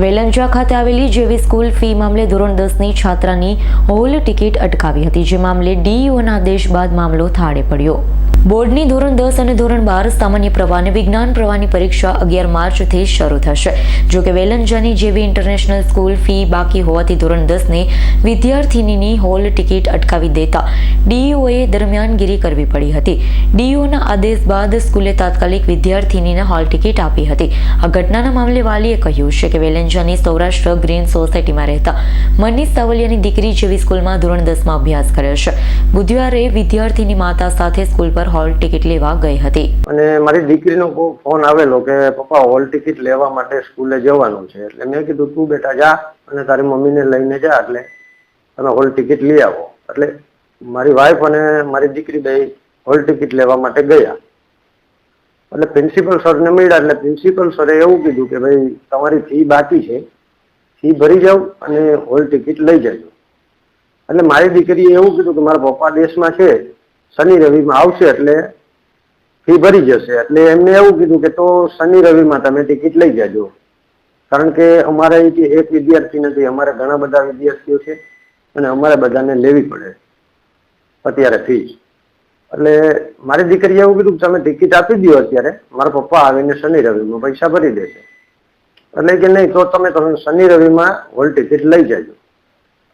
વેલંજા ખાતે આવેલી જેવી સ્કૂલ ફી મામલે ધોરણ દસની છાત્રાની હોલ ટિકિટ અટકાવી હતી. જે મામલે ડીઈઓના આદેશ બાદ મામલો થાળે પડ્યો. બોર્ડની ધોરણ દસ અને ધોરણ બાર સામાન્ય પ્રવાહ અને વિજ્ઞાન પ્રવાહની પરીક્ષા અગિયાર માર્ચથી શરૂ થશે. જો કે વેલંજાની જેવી ઇન્ટરનેશનલ સ્કૂલ ફી બાકી હોવાથી ધોરણ દસની વિદ્યાર્થિનીની હોલ ટિકિટ અટકાવી દેતા ડીઈઓએ દરમિયાનગીરી કરવી પડી હતી. ડીઈઓના આદેશ બાદ સ્કૂલે તાત્કાલિક વિદ્યાર્થિનીને હોલ ટિકિટ આપી હતી. આ ઘટનાના મામલે વાલીએ કહ્યું છે કે વેલેન્જાની સૌરાષ્ટ્ર ગ્રીન સોસાયટીમાં રહેતા મનીષ સાવલિયાની દીકરી જેવી સ્કૂલમાં ધોરણ દસમાં અભ્યાસ કર્યો છે. બુધવારે વિદ્યાર્થીની માતા સાથે સ્કૂલ પર હોલ ટિકિટ લેવા ગઈ હતી. અને મારી દીકરીનો ફોન આવેલો કે, પપ્પા, હોલ ટિકિટ લેવા માટે સ્કૂલે જવાનું છે. એટલે મેં કીધું, તું બેટા જા અને તારી મમ્મીને લઈને જા, એટલે તમે હોલ ટિકિટ લઈ આવો. એટલે મારી વાઈફ અને મારી દીકરી બે હોલ ટિકિટ લેવા માટે ગયા. એટલે પ્રિન્સિપલ સરને મળ્યા, એટલે પ્રિન્સિપલ સરે એવું કીધું કે, ભાઈ, તમારી ફી બાકી છે. ફી ભરી જાઓ અને હોલ ટિકિટ લઈ જજો. એટલે મારી દીકરીએ એવું કીધું કે, મારા પપ્પા દેશમાં છે શનિ રવિમાં આવશે એટલે ફી ભરી જશે. એટલે એમને એવું કીધું કે તો શનિ રવિમાં તમે ટિકિટ લઈ જાજો. કારણ કે અમારે અહીંથી એક વિદ્યાર્થી નથી, અમારે ઘણા બધા વિદ્યાર્થીઓ છે અને અમારે બધાને લેવી પડે અત્યારે ફી. એટલે મારી દીકરીએ એવું કીધું કે તમે ટિકિટ આપી દો અત્યારે, મારા પપ્પા આવીને શનિ રવિમાં પૈસા ભરી દેશે. એટલે કે નહીં, તો તમે તમે શનિ રવિમાં હોલ ટિકિટ લઈ જાજો.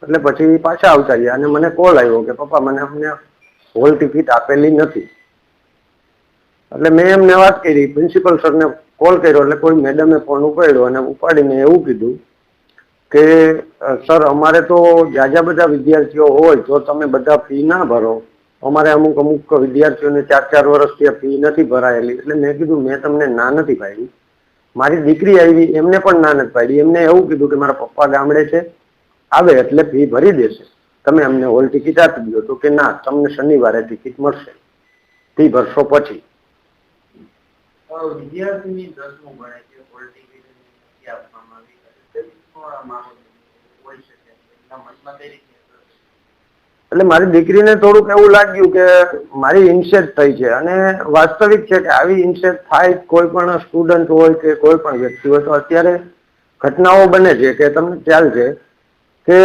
એટલે પછી પાછા આવતા ગયા અને મને કોલ આવ્યો કે પપ્પા, મને અમને હોલ ટિકિટ આપેલી નથી. એટલે મેં એમને વાત કરી પ્રિન્સિપલ સરને કોલ કર્યો, એટલે કોઈ મેડમે ફોન ઉપાડ્યો અને ઉપાડીને એવું કીધું કે સર અમારે તો જાજા બધા વિદ્યાર્થીઓ હોય, તો તમે બધા ફી ના ભરો. અમારે અમુક અમુક વિદ્યાર્થીઓને ચાર ચાર વર્ષથી ફી નથી ભરાયેલી. એટલે મેં કીધું, મેં તમને ના નથી પાડી. મારી દીકરી આવી, એમને પણ ના નથી પાડી. એમને એવું કીધું કે મારા પપ્પા ગામડે છે, આવે એટલે ફી ભરી દેશે. તમે અમને હોલ ટિકિટ આપી દો તો કે ના તમને શનિવારે ટિકિટ મળશે. ફી ભરશો પછી. એટલે મારી દીકરીને થોડુંક એવું લાગ્યું કે મારી ઇન્સેટ થઈ છે અને વાસ્તવિક છે કે આવી ઇન્સેટ થાય કોઈ પણ સ્ટુડન્ટ હોય કે કોઈ પણ વ્યક્તિ હોય તો અત્યારે ઘટનાઓ બને છે કે તમને ખ્યાલ છે કે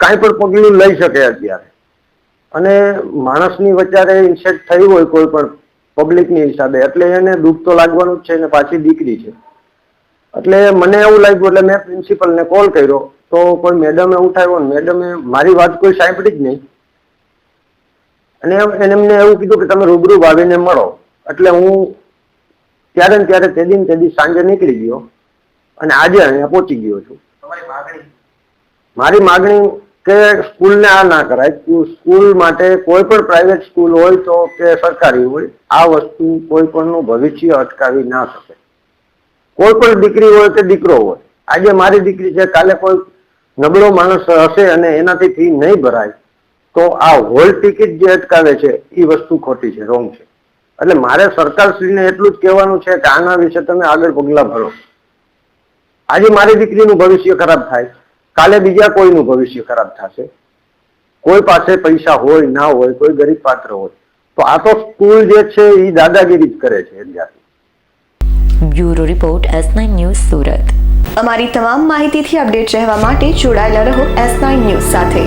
કાંઈ પણ પગલું લઈ શકે અત્યારે. અને માણસની વચારે ઇન્સેક્ટ થઈ હોય કોઈ પણ પબ્લિકની હિસાબે એટલે એને દુઃખ તો લાગવાનું જ છે ને પાછી દીકરી છે. એટલે મને એવું લાગ્યું એટલે મેં પ્રિન્સિપલને કોલ કર્યો તો કોઈ મેડમે ઉઠાવ્યો ને મેડમે મારી વાત કોઈ સાંભળી જ નહીં. અને એને એમને એવું કીધું કે તમે રૂબરૂ આવીને મળો. એટલે હું ત્યારે ને ત્યારે તે દિન તે દી સાંજે નીકળી ગયો અને આજે અહીંયા પહોંચી ગયો છું. તમારી માગણી? મારી માગણી કે સ્કૂલને આ ના કરાય. સ્કૂલ માટે કોઈ પણ પ્રાઇવેટ સ્કૂલ હોય તો કે સરકારી હોય, આ વસ્તુ કોઈ પણનું ભવિષ્ય અટકાવી ના શકે. કોઈ પણ દીકરી હોય કે દીકરો હોય, આજે મારી દીકરી છે, કાલે કોઈ નબળો માણસ હશે અને એનાથી ફી નહીં ભરાય, તો આ હોલ ટિકિટ જે અટકાવે છે એ વસ્તુ ખોટી છે રોંગ છે. એટલે મારે સરકારશ્રીને એટલું જ કહેવાનું છે કે આના વિશે તમે આગળ પગલાં ભરો. આજે મારી દીકરીનું ભવિષ્ય ખરાબ થાય. કાલે બીજા કોઈનું ભવિષ્ય ખરાબ થશે? કોઈ પાસે પૈસા હોય ના હોય કોઈ ગરીબ પાત્ર હોય તો આ તો સ્કૂલ જે છે એ દાદાગીરી જ કરે છે અત્યારે bureau report S nine news Surat. અમારી તમામ માહિતીથી અપડેટ રહેવા માટે જોડાયેલા રહો એસ નાઇન ન્યૂઝ સાથે.